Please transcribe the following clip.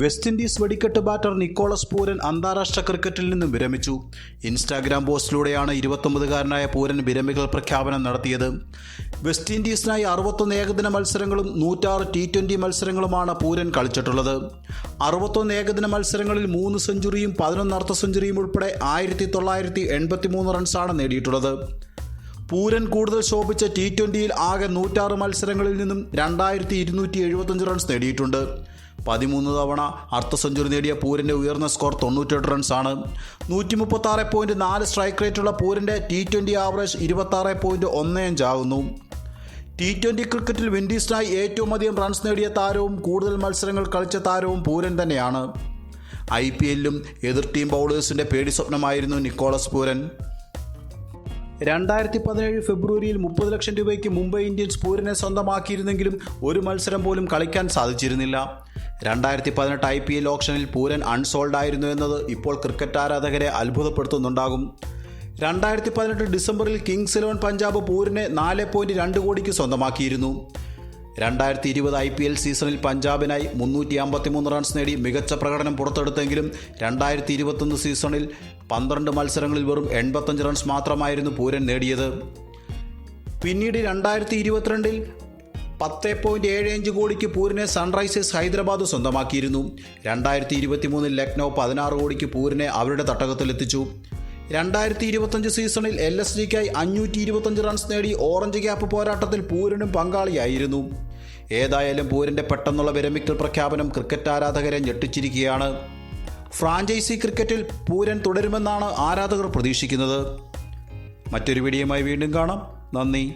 West Indies വെടിക്കെട്ട് batter Nicholas Pooran അന്താരാഷ്ട്ര ക്രിക്കറ്റിൽ നിന്നും വിരമിച്ചു. ഇൻസ്റ്റാഗ്രാം പോസ്റ്റിലൂടെയാണ് ഇരുപത്തൊമ്പതുകാരനായ പൂരൻ വിരമികൾ പ്രഖ്യാപനം നടത്തിയത്. വെസ്റ്റ് ഇൻഡീസിനായി അറുപത്തൊന്ന് ഏകദിന മത്സരങ്ങളും നൂറ്റാറ് ടി ട്വന്റി മത്സരങ്ങളുമാണ് പൂരൻ കളിച്ചിട്ടുള്ളത്. അറുപത്തൊന്ന് ഏകദിന മത്സരങ്ങളിൽ മൂന്ന് സെഞ്ചുറിയും പതിനൊന്ന് അർദ്ധ സെഞ്ചുറിയും ഉൾപ്പെടെ ആയിരത്തി തൊള്ളായിരത്തി എൺപത്തി മൂന്ന് റൺസാണ് നേടിയിട്ടുള്ളത്. പൂരൻ കൂടുതൽ ശോഭിച്ച ടി ട്വന്റിയിൽ ആകെ നൂറ്റാറ് മത്സരങ്ങളിൽ നിന്നും രണ്ടായിരത്തി ഇരുന്നൂറ്റി എഴുപത്തഞ്ച് റൺസ് നേടിയിട്ടുണ്ട്. പതിമൂന്ന് തവണ അർദ്ധ സെഞ്ചുറി നേടിയ പൂരിന്റെ ഉയർന്ന സ്കോർ തൊണ്ണൂറ്റെട്ട് റൺസാണ്. നൂറ്റി മുപ്പത്താറ് പോയിന്റ് നാല് സ്ട്രൈക്ക് റേറ്റുള്ള പൂരിന്റെ ടി ട്വന്റി ആവറേജ് ഇരുപത്താറ് പോയിന്റ് ഒന്ന് അഞ്ചാകുന്നു ടി ട്വന്റി ക്രിക്കറ്റിൽ വിൻഡീസിനായി ഏറ്റവും അധികം റൺസ് നേടിയ താരവും കൂടുതൽ മത്സരങ്ങൾ കളിച്ച താരവും പൂരൻ തന്നെയാണ്. ഐ പി എല്ലിലും എതിർ ടീം ബൗളേഴ്സിന്റെ പേടി സ്വപ്നമായിരുന്നു നിക്കോളസ് പൂരൻ. രണ്ടായിരത്തി പതിനേഴ് ഫെബ്രുവരിയിൽ മുപ്പത് ലക്ഷം രൂപയ്ക്ക് മുംബൈ ഇന്ത്യൻസ് പൂരനെ സ്വന്തമാക്കിയിരുന്നെങ്കിലും ഒരു മത്സരം പോലും കളിക്കാൻ സാധിച്ചിരുന്നില്ല. രണ്ടായിരത്തി പതിനെട്ട് ഐ പി എൽ ഓപ്ഷനിൽ പൂരൻ അൺസോൾഡ് ആയിരുന്നു എന്നത് ഇപ്പോൾ ക്രിക്കറ്റ് ആരാധകരെ അത്ഭുതപ്പെടുത്തുന്നുണ്ടാകും. രണ്ടായിരത്തി പതിനെട്ട് ഡിസംബറിൽ കിങ്സ് ഇലവൻ പഞ്ചാബ് പൂരിനെ നാല് പോയിന്റ് രണ്ട് കോടിക്ക് സ്വന്തമാക്കിയിരുന്നു. രണ്ടായിരത്തി ഇരുപത് ഐ പി എൽ സീസണിൽ പഞ്ചാബിനായി മുന്നൂറ്റി അമ്പത്തിമൂന്ന് റൺസ് നേടി മികച്ച പ്രകടനം പുറത്തെടുത്തെങ്കിലും രണ്ടായിരത്തി ഇരുപത്തൊന്ന് സീസണിൽ പന്ത്രണ്ട് മത്സരങ്ങളിൽ വെറും എൺപത്തഞ്ച് റൺസ് മാത്രമായിരുന്നു പൂരൻ നേടിയത്. പിന്നീട് രണ്ടായിരത്തി ഇരുപത്തിരണ്ടിൽ പത്ത് പോയിന്റ് ഏഴ് അഞ്ച് കോടിക്ക് പൂരിനെ സൺറൈസേഴ്സ് ഹൈദരാബാദ് സ്വന്തമാക്കിയിരുന്നു. രണ്ടായിരത്തി ഇരുപത്തി മൂന്നിൽ ലക്നൗ പതിനാറ് കോടിക്ക് പൂരിനെ അവരുടെ തട്ടകത്തിലെത്തിച്ചു. രണ്ടായിരത്തി ഇരുപത്തഞ്ച് സീസണിൽ എൽ എസ് ജിക്കായി അഞ്ഞൂറ്റി ഇരുപത്തഞ്ച് റൺസ് നേടി ഓറഞ്ച് ക്യാപ്പ് പോരാട്ടത്തിൽ പൂരനും പങ്കാളിയായിരുന്നു. ഏതായാലും പൂരന്റെ പെട്ടെന്നുള്ള വിരമിക്കൽ പ്രഖ്യാപനം ക്രിക്കറ്റ് ആരാധകരെ ഞെട്ടിച്ചിരിക്കുകയാണ്. ഫ്രാഞ്ചൈസി ക്രിക്കറ്റിൽ പൂരൻ തുടരുമെന്നാണ് ആരാധകർ പ്രതീക്ഷിക്കുന്നത്. മറ്റൊരു വീഡിയോയുമായി വീണ്ടും കാണാം. നന്ദി.